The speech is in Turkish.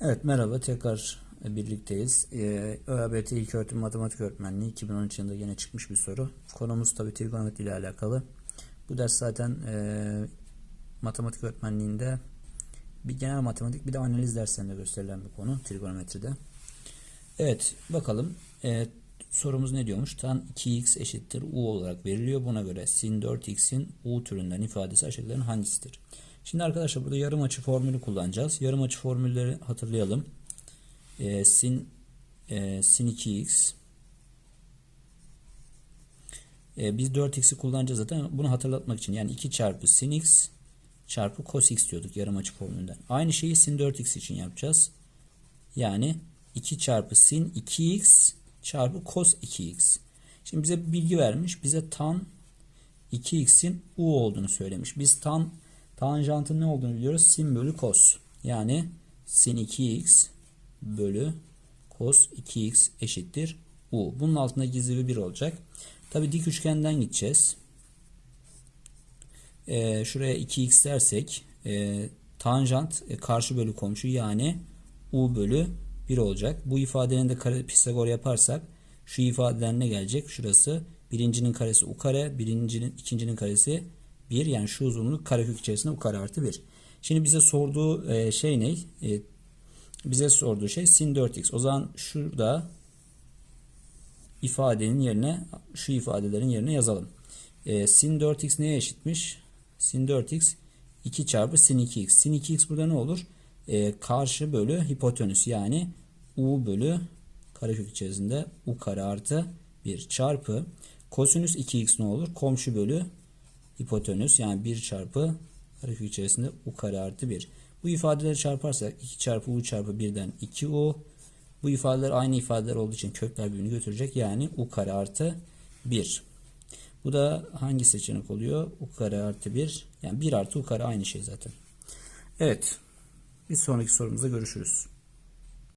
Evet merhaba tekrar birlikteyiz. Ee, ÖABT İlköğretim Matematik Öğretmenliği 2013 yılında yine çıkmış bir soru. Konumuz tabi trigonometri ile alakalı. Bu ders zaten e, matematik öğretmenliğinde bir genel matematik bir de analiz derslerinde gösterilen bir konu trigonometride. Evet bakalım e, sorumuz ne diyormuş? Tan 2x eşittir u olarak veriliyor. Buna göre sin 4x'in u türünden ifadesi aşağıdakilerin hangisidir? Şimdi arkadaşlar burada yarım açı formülü kullanacağız. Yarım açı formülleri hatırlayalım. E, sin e, sin 2x e, biz 4x'i kullanacağız zaten bunu hatırlatmak için. Yani 2 çarpı sin x çarpı cos x diyorduk yarım açı formülünden. Aynı şeyi sin 4x için yapacağız. Yani 2 çarpı sin 2x çarpı cos 2x. Şimdi bize bilgi vermiş. Bize tan 2x'in u olduğunu söylemiş. Biz tan tanjantın ne olduğunu biliyoruz. Sin bölü cos. Yani sin 2x bölü cos 2x eşittir u. Bunun altında gizli bir 1 olacak. Tabi dik üçgenden gideceğiz. Ee, şuraya 2x dersek e, tanjant e, karşı bölü komşu yani u bölü 1 olacak. Bu ifadenin de kare Pisagor yaparsak şu ifadeden ne gelecek? Şurası birincinin karesi u kare, birincinin ikincinin karesi 1 yani şu uzunluk karekök içerisinde u kare artı 1. Şimdi bize sorduğu e, şey ne? E, bize sorduğu şey sin 4x. O zaman şurada ifadenin yerine şu ifadelerin yerine yazalım. E, sin 4x neye eşitmiş? Sin 4x 2 çarpı sin 2x. Sin 2x burada ne olur? Karşı bölü hipotenüs yani u bölü karekök içerisinde u kare artı 1 çarpı kosinüs 2x ne olur? Komşu bölü hipotenüs yani 1 çarpı karekök içerisinde u kare artı 1. Bu ifadeleri çarparsak 2 çarpı u çarpı 1'den 2u. Bu ifadeler aynı ifadeler olduğu için kökler birbirini götürecek. Yani u kare artı 1. Bu da hangi seçenek oluyor? u kare artı 1. Yani 1 artı u kare aynı şey zaten. Evet. Bir sonraki sorumuzda görüşürüz.